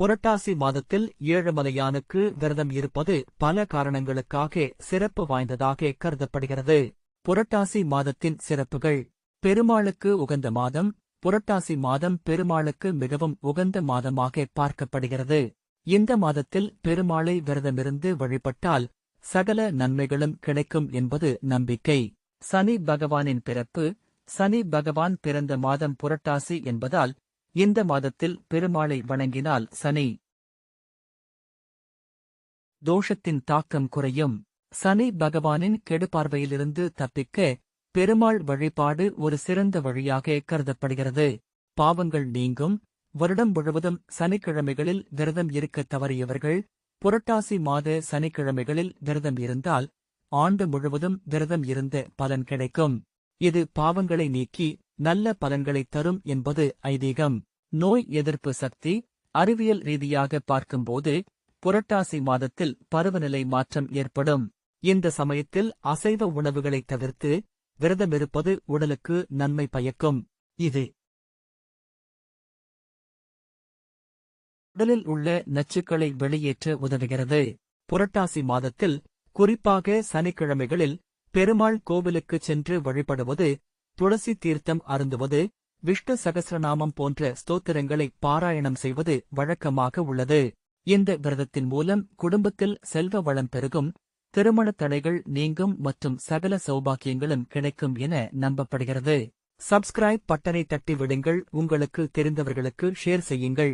புரட்டாசி மாதத்தில் ஏழுமலையானுக்கு விரதம் இருப்பது பல காரணங்களுக்காக சிறப்பு வாய்ந்ததாக கருதப்படுகிறது. புரட்டாசி மாதத்தின் சிறப்புகள். பெருமாளுக்கு உகந்த மாதம். புரட்டாசி மாதம் பெருமாளுக்கு மிகவும் உகந்த மாதமாக பார்க்கப்படுகிறது. இந்த மாதத்தில் பெருமாளை விரதமிருந்து வழிபட்டால் சகல நன்மைகளும் கிடைக்கும் என்பது நம்பிக்கை. சனி பகவானின் பிறப்பு. சனி பகவான் பிறந்த மாதம் புரட்டாசி என்பதால் இந்த மாதத்தில் பெருமாளை வணங்கினால் சனி. தோஷத்தின் தாக்கம் குறையும். சனி பகவானின் கெடுபார்வையிலிருந்து தப்பிக்க பெருமாள் வழிபாடு ஒரு சிறந்த வழியாக கருதப்படுகிறது. பாவங்கள் நீங்கும். வருடம் முழுவதும் சனிக்கிழமைகளில் விரதம் இருக்க தவறியவர்கள் புரட்டாசி மாத சனிக்கிழமைகளில் விரதம் இருந்தால் ஆண்டு முழுவதும் விரதம் இருந்த பலன் கிடைக்கும். இது பாவங்களை நீக்கி நல்ல பலன்களை தரும் என்பது ஐதீகம். நோய் எதிர்ப்பு சக்தி அறிவியல் ரீதியாக பார்க்கும்போது புரட்டாசி மாதத்தில் பருவநிலை மாற்றம் ஏற்படும். இந்த சமயத்தில் அசைவ உணவுகளை தவிர்த்து விரதமிருப்பது உடலுக்கு நன்மை பயக்கும். இது உடலில் உள்ள நச்சுக்களை வெளியேற்ற உதவுகிறது. புரட்டாசி மாதத்தில் குறிப்பாக சனிக்கிழமைகளில் பெருமாள் கோவிலுக்கு சென்று வழிபடுவது துளசி தீர்த்தம் அருந்துவது விஷ்ணு சகசிரநாமம் போன்ற ஸ்தோத்திரங்களை பாராயணம் செய்வது வழக்கமாக உள்ளது. இந்த விரதத்தின் மூலம் குடும்பத்தில் செல்வ வளம் பெருகும் திருமணத் தடைகள் நீங்கும் மற்றும் சகல சௌபாக்கியங்களும் கிடைக்கும் என நம்பப்படுகிறது. சப்ஸ்கிரைப் பட்டனை தட்டி விடுங்கள் உங்களுக்கு தெரிந்தவர்களுக்கு ஷேர் செய்யுங்கள்.